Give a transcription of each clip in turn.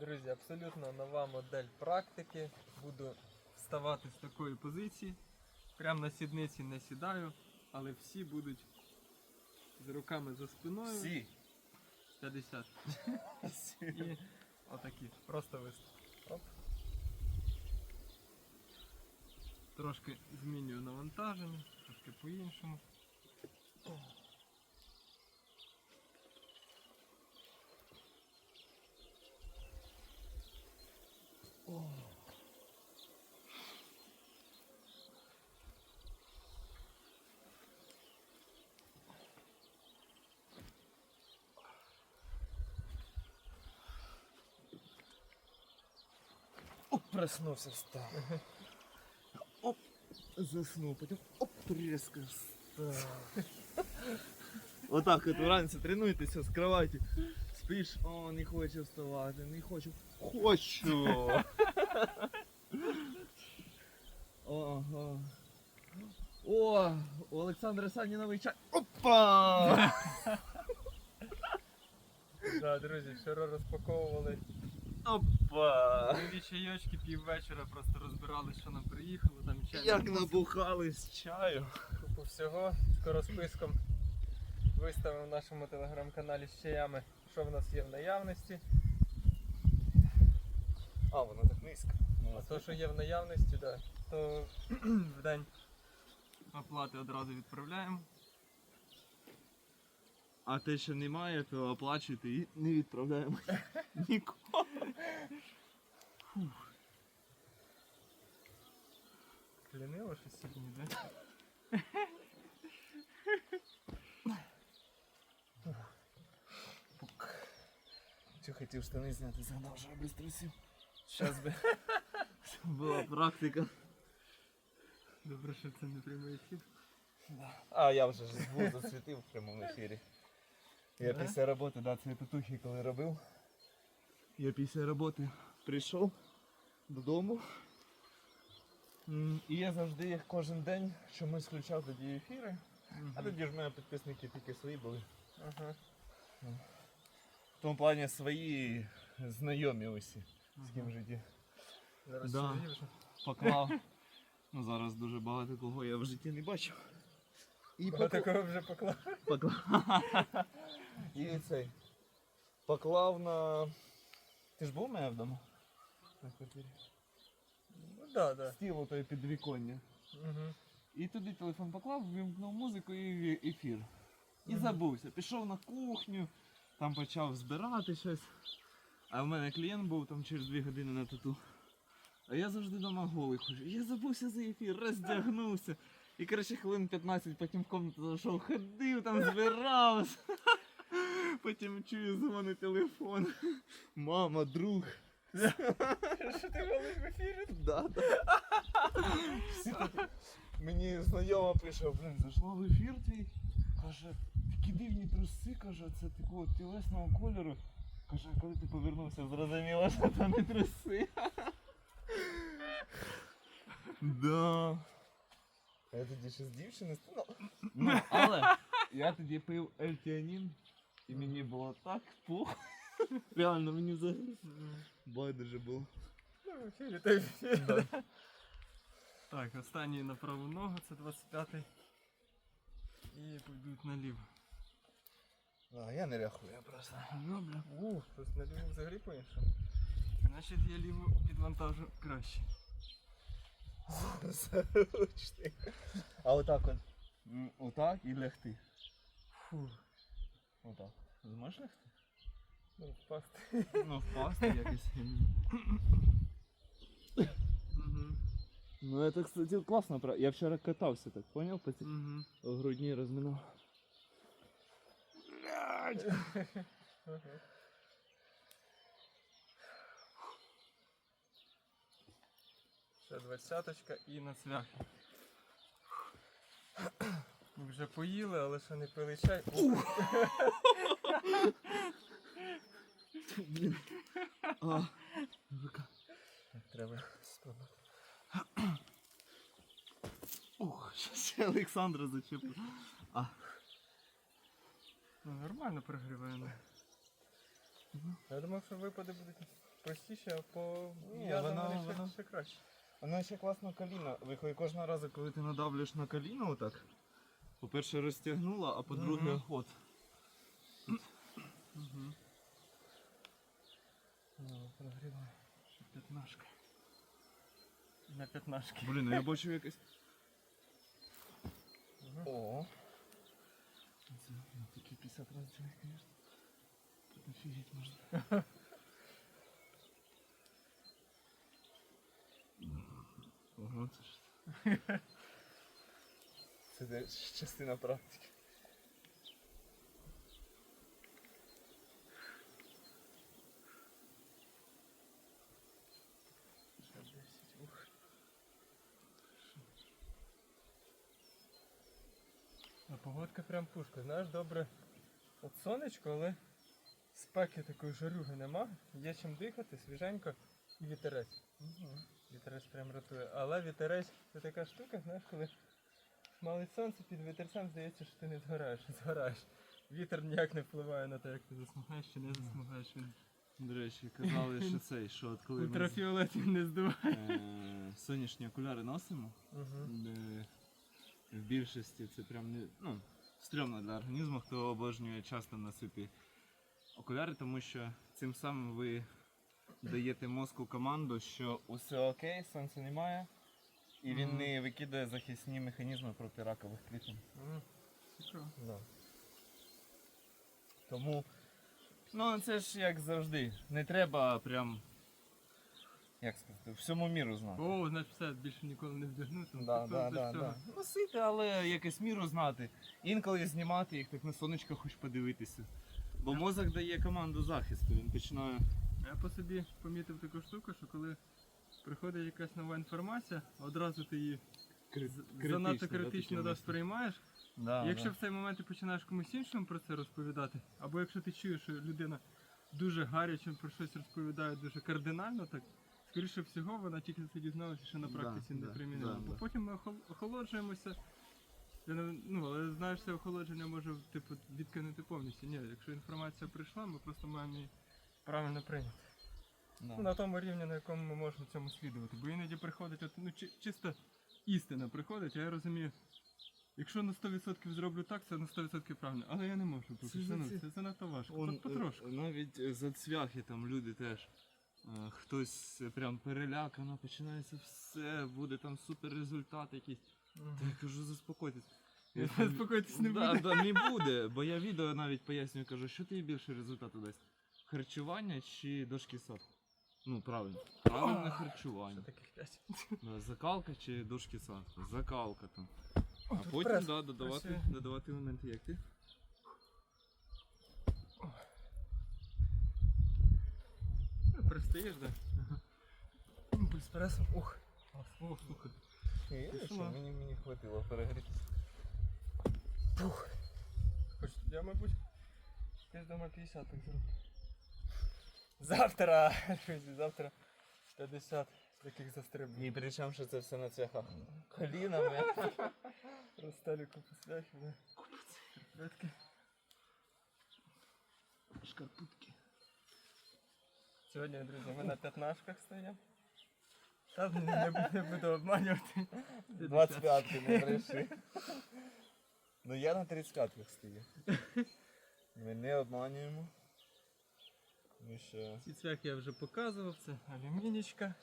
Друзі, абсолютно нова модель практики. Буду вставати з такої позиції. Прямо на сідниці не сідаю, але всі будуть з руками за спиною. Всі. 50. І отакі. Просто виступ. Оп. Трошки змінюю навантаження, трошки по-іншому. Оп, проснувся, встав. Оп, заснув, потім оп, резко встав. Отак от вранці тренуйтеся з кроваті. Спиш, о, не хочу вставати, не хочу. Хочу. Ого. О, у Олександра Саніновий чай. Опа! Да, друзі, вчора розпаковували Опа! нові чайочки піввечора, просто розбирали, що нам приїхало, там чай. Як набухались чаю. купу всього. Скоро списком виставимо в нашому телеграм-каналі з чаями, що в нас є в наявності. А, воно так низько. А то, що є в наявності, да, то в день оплати одразу відправляємо. А те, що немає, то оплачуйте і не відправляємо нікого. Лінило щось сьогодні, да? Чи хотів штани зняти, згадав, що я без трусів. Щас би була практика. Добре, що це не прямий ефір. А я вже ж звук засвітив в прямому ефірі. Я Да? після роботи, да, це татухи коли робив. Я після роботи прийшов додому. М, І я завжди їх кожен день чомусь включав тоді ефіри. А тоді ж в мене підписники тільки свої були. Ага. В тому плані свої знайомі усі, з ким в житті. Зараз Да. вже. Поклав. Ну зараз дуже багато кого я в житті не бачив. І Багато кого вже поклав. Поклав. І цей. Поклав на. Ти ж був у мене вдома? На квартирі. Ну да, да. Стіл той підвіконня. Угу. І туди телефон поклав, вимкнув музику і в- ефір. І забувся. Пішов на кухню, там почав збирати щось. А в мене клієнт був там через 2 години на тату. А я завжди вдома голий ходжу. Я забувся за ефір, роздягнувся. І коротше хвилин 15 потім в комнату зайшов, ходив, там збирався. Потім чую дзвонить телефон. Мама, друг. Що ти голиш в ефірі? Да, да. Всі тут- Мені знайома пише, блин, зайшла в ефір твій. Каже, такі дивні труси, каже, це такого тілесного кольору. Каже, а коли ти повернувся, зрозуміло, що це не труси. Да. А я тоді ще з дівчини ну, ну, але я тоді пив ельтіанін, і мені було так пух. Реально, мені взагалі байдуже було. Ну, в ефірі, то в ефірі. Так, останній на праву ногу, це 25-й. І пойдуть наліво. А, я не рахую, я просто роблю. Ух, тут наліво взагалі по-іншому. Значить я ліву підвантажу краще. Заручний. А отак от. м, Отак і лягти. Фу. Отак. Зможеш лягти? Ну, впасти. Ну, впасти якось. Угу. Ну це, кстати, класно. пра- Я вчора катався так, поняв? По цій Угу. грудні Розминав. Ще двадцяточка і на цвяхи. Ми вже поїли, але ще не пили чай. Блін. А, рука. Так, треба спробувати. Ух, щас я Олександра зачеплю. А, Нормально прогріваємо. Я думаю, що випади будуть простіше, а по ну, Ні, вона- ще, краще. Воно ще класно коліно. Виходить кожного разу, коли ти надавлюєш на коліно отак. По-перше, розтягнула, а по-друге, Мгм. ход. Угу. Ну, прогріває. П'ятнашка. На п'ятнашки. Блін, ну я бачу якесь. О. Це, ну, 250 раз делать, конечно. Тут офигеть можно. Ого, це ж. Це де частина практики. А погодка прям пушка, знаєш, добре. От сонечко, але спеки такої жарюги нема. Є чим дихати, свіженько і вітерець. Вітерець прям рятує. Але вітерець це така штука, знаєш, коли малить сонце під вітерцем, здається, що ти не згораєш, згораєш. Вітер ніяк не впливає на те, як ти засмагаєш чи не засмагаєш. Він До речі, казали, що цей, що от коли ми ультрафіолет він не здуває. е, сонячні окуляри носимо, Угу. де в більшості це прям не ну, стрьомно для організму, хто обожнює часто носити окуляри, тому що цим самим ви даєте мозку команду, що усе окей, сонця немає, і він Мгм. не викидає захисні механізми проти ракових клітин. Цікаво. Да. Тому, ну це ж як завжди. Не треба прям. Як сказати, всьому міру знати. О, значить все, більше ніколи не вдягнути. Ну, Да, да, да, да. Носити, але якось міру знати. Інколи знімати їх так на сонечко хоч подивитися. Бо мозок дає команду захисту, він починає. Я по собі помітив таку штуку, що коли приходить якась нова інформація, одразу ти її занадто критично да, сприймаєш. Да, І якщо да. в цей момент ти починаєш комусь іншому про це розповідати, або якщо ти чуєш, що людина дуже гаряче про щось розповідає дуже кардинально, так скоріше всього вона тільки це дізналася, що на Да, практиці не да, примінила. да, Бо потім ми охолоджуємося. Ну, але знаєш, це охолодження може типу, відкинути повністю. Ні, якщо інформація прийшла, ми просто маємо її правильно прийняти. Да. Ну, на тому рівні, на якому ми можемо цьому слідувати. Бо іноді приходить, от, ну, чи, чисто істина приходить, а я розумію, якщо на 100% зроблю так, це на 100% правильно. Але я не можу поки Це що. Ну, за- це занадто важко. Он, потрошку. е, Навіть за цвяхи там люди теж. Е, Хтось прям перелякано, починається все, буде там супер результат якийсь. Та я кажу, заспокойтесь. Я кажу, Заспокойтесь, не да, буде. Да, не буде, бо я відео навіть пояснюю, кажу, що тобі більше результату дасть? Харчування чи дошки сад? Ну, правильно. Правильне харчування. Таких п'ять? Да, Закалка чи дошки сад? Закалка там. А потім прес да, додавати, додавати моменти, як ти? Так? Да? Без пресу. Ух. О, слухай. Ні, що, мені, мені хватило перегріти. Пух. Хоч я, мабуть, десь дома 50 так зроблю. Завтра, друзі, завтра 50 таких застрибів. І причому, що це все на цвяхах. Колінами. Розстелю купу свяхів, да. Шкарпетки. Шкарпутки. Сьогодні, друзі, ми на п'ятнашках стоїмо. Та не, не, не буду обманювати. 25-ки не прийшли. Ну я на 35-ках стою. Ми не обманюємо. Ми ще. Ці цвяхи я вже показував, це алюмінічка.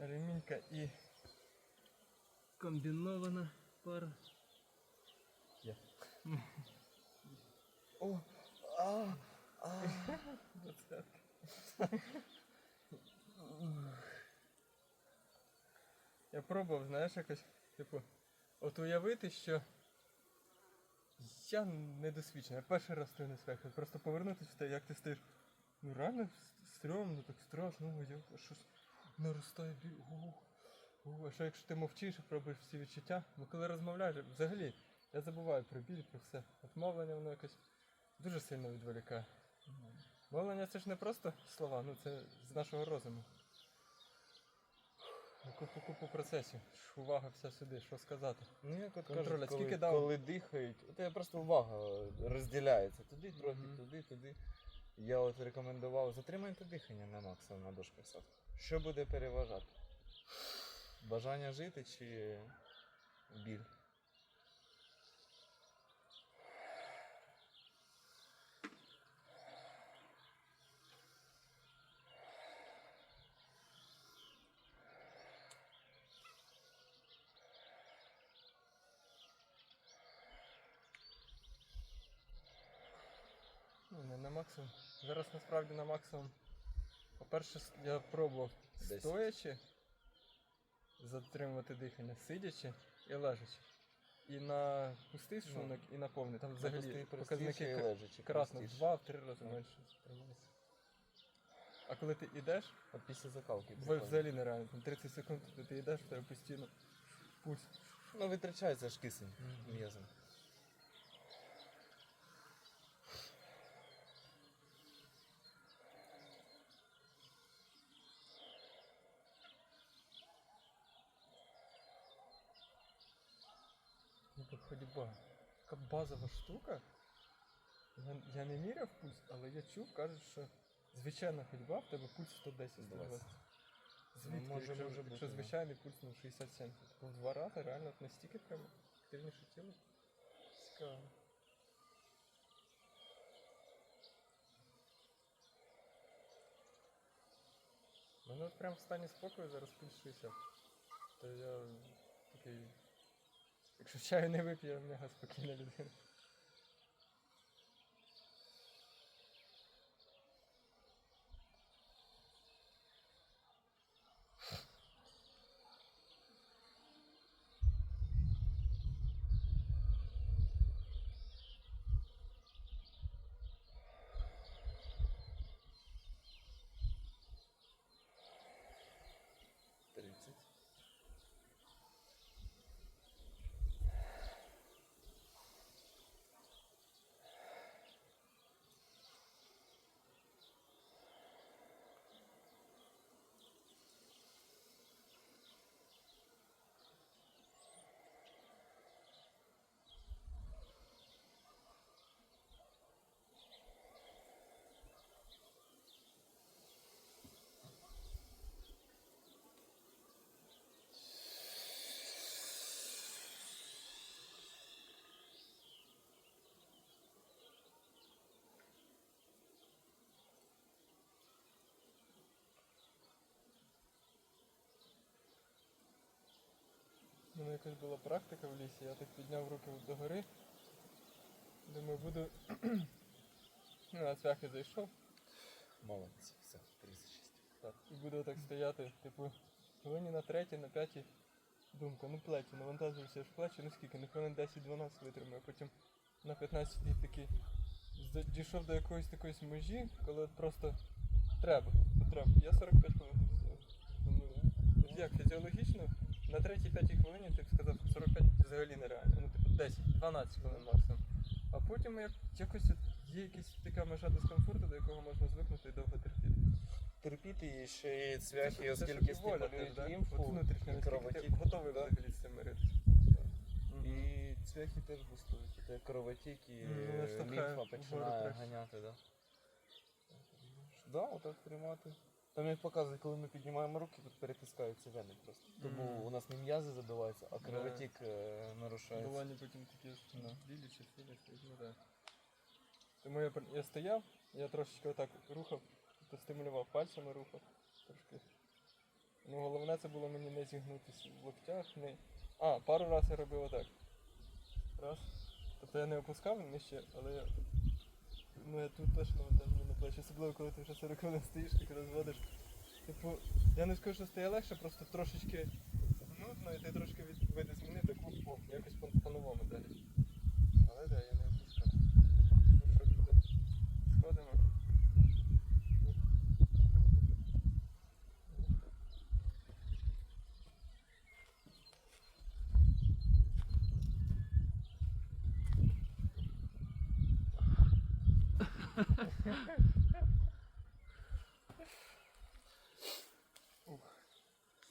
Алюмінька і комбінована пара. О! А! А! Я пробував, знаєш, якось, типу, от уявити, що я недосвідчений. Я перший раз стою на свяхи. Просто повернутися в те, як ти стоїш. Ну реально стрьомно, так страшно, ой, я- щось наростає біль. А що якщо ти мовчиш і пробуєш всі відчуття? Бо коли розмовляєш, взагалі, я забуваю про біль, про все. От мовлення воно якось дуже сильно відволікає. Мовлення це ж не просто слова, ну це з нашого розуму. Купу купу процесів. Увага вся сюди, що сказати. Ну як от кажуть, коли, Скільки дав? коли дихають, у тебе просто увага розділяється. Туди трохи, Мгм. туди, туди. Я от рекомендував затримайте дихання на максимум на дошках сад. Що буде переважати? Бажання жити чи біль? На максимум. Зараз насправді на максимум. По-перше, я пробував Десять. стоячи, затримувати дихання, сидячи і лежачи. І на пустий Ну, шлунок, і на повний. Там Взагалі показники кра- красно в два-три рази менше. А коли ти йдеш, От після закалки. прикольно. взагалі нереально. Там 30 секунд, коли ти йдеш, в тебе постійно пульс. Ну, витрачається ж кисень м'язом. Ходьба. Така базова штука. Я, я не міряв пульс, але я чув, кажуть, що звичайна ходьба в тебе пульс 110 120. Звідки, Ну, може, якщо, може бути, звичайний пульс ну, 60-70, в два рази реально настільки прямо активніше тіло. Цікаво. Мене от прям в стані спокою зараз пульс 60. То я такий. Якщо чаю не вип'є, я мега спокійна людина. У була практика в лісі, я так підняв руки догори. Думаю, буду. ну, на цвяхи зайшов. Молодці. Все, 36. Так. І буду так стояти, типу, хвилині на третій, на п'ятій. Думка, ну плечі, навантажуюся ж плечі, ну скільки, ну хвилин 10-12 витримаю, потім на 15 такий з- дійшов до якоїсь такої межі, коли просто треба, потреба. Я 45 хвилин. Думаю, як фізіологічно, на третій п'ятій хвилині ти б сказав 45 взагалі нереально. Ну типу 10-12 хвилин максимум. А потім як, якось от є якась така межа дискомфорту, до якого можна звикнути і довго терпіти. Терпіти і ще й цвяхи, оскільки стимулюють От і кровотік. готовий да. взагалі з цим миритися. І цвяхи теж бустують. Це кровотік і Ну, я лімфа починає ганяти, да? Да, отак тримати. Там як показують, коли ми піднімаємо руки, тут перетискаються вени просто. Тому у нас не м'язи задуваються, а Да. кровотік е, нарушається. Долоні потім такі Да. білі чи стоять, ну так. Тому я, пр- я стояв, я трошечки отак рухав, тобто стимулював пальцями рухав. Трошки. Ну головне це було мені не зігнутися в локтях, не. А, пару разів я робив отак. Раз. Тобто я не опускав нижче, але я. Ну я тут теж навантаження на плечі, особливо коли ти вже 40 хвилин стоїш, так розводиш. Типу, я не скажу, що стає легше, просто трошечки нудно, і ти трошки від види зміни таку о, якось по- по-новому далі. Але да, я не опускав. Ну? Сходимо.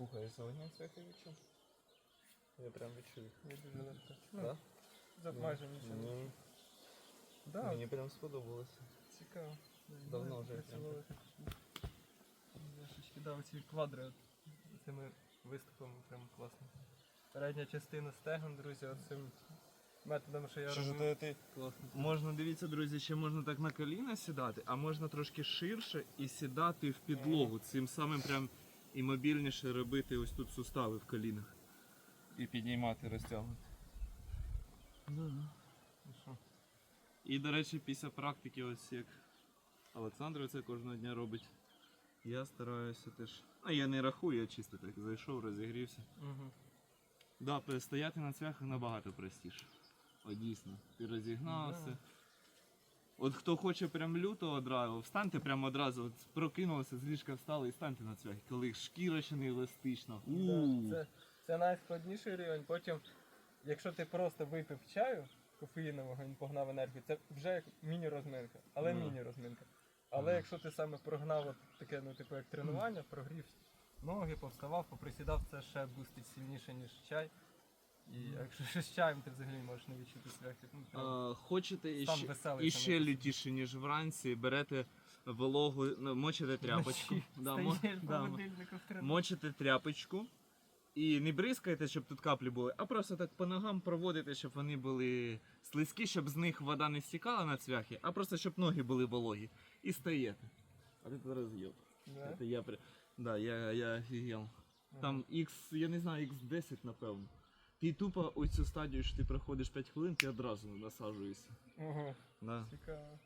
Слухай, я сьогодні цвяхи відчув. Я прям відчув. Не дуже легко. Ну, Да? за майже нічого. Ну, Да, Мені прям сподобалося. цікаво. Давно вже працювали. Яшечки, да, оці квадри от, цими виступами прям класно. Передня частина стегон, друзі, оцим методом, що я Що ж робив. то ти? Класно. Можна, дивіться, друзі, ще можна так на коліна сідати, а можна трошки ширше і сідати в підлогу. Цим самим прям і мобільніше робити ось тут сустави в колінах. І підіймати, розтягнути. Ну що? І, до речі, після практики, ось як Олександр це кожного дня робить. Я стараюся теж. А я не рахую, я чисто так зайшов, розігрівся. Угу. Да, стояти на цвяхах набагато простіше. О, дійсно. Ти розігнався. Да. От хто хоче прям люто одразу, встаньте прямо одразу, от прокинулися, з ліжка встали і станьте на цвяхи, коли шкіра ще не еластична. У. Це, це найскладніший рівень. Потім, якщо ти просто випив чаю кофеїнового, він погнав енергію, це вже як міні-розминка, але Ну. міні-розминка. Але якщо ти саме прогнав от таке, ну типу як тренування, прогрів ноги, повставав, поприсідав, це ще бустить сильніше, ніж чай. І якщо ще з чаєм, ти взагалі можеш не відчути свяхи. Ну, прям А, хочете стан іще, веселий. по собі. лютіше, ніж вранці, берете вологу, ну, мочите тряпочку. Вночі Да, мо- стаєш по да, мо- будильнику в тренування. мочите тряпочку. І не бризкаєте, щоб тут каплі були, а просто так по ногам проводите, щоб вони були слизькі, щоб з них вода не стікала на цвяхи, а просто щоб ноги були вологі. І стаєте. А ти зараз їв. Да? Це я при. Да, я, я офігел. Там X, я не знаю, X10, напевно. Ти тупо ось цю стадію, що ти проходиш 5 хвилин, ти одразу насаджуєшся. Ого, Да. цікаво.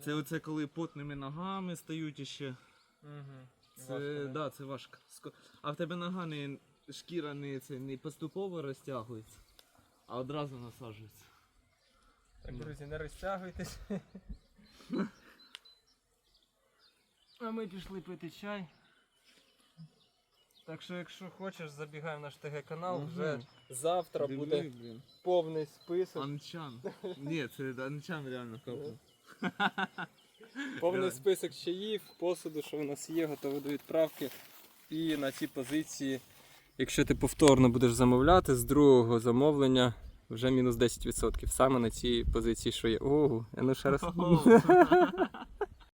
Це оце коли потними ногами стають іще. Угу. Це, да, це важко. Ско- А в тебе нога не шкіра не, це, не поступово розтягується, а одразу насаджується. Так, Да. друзі, не розтягуйтесь. А ми пішли пити чай. Так що, якщо хочеш, забігай в наш ТГ канал. Мгм. Вже завтра Диви, буде блін. повний список. Анчан. Ні, це анчан реально капнув. Повний реально. список чаїв, посуду, що в нас є, готові до відправки. І на ці позиції, якщо ти повторно будеш замовляти, з другого замовлення вже мінус 10%. Саме на цій позиції, що є. Ого, я ну ще раз.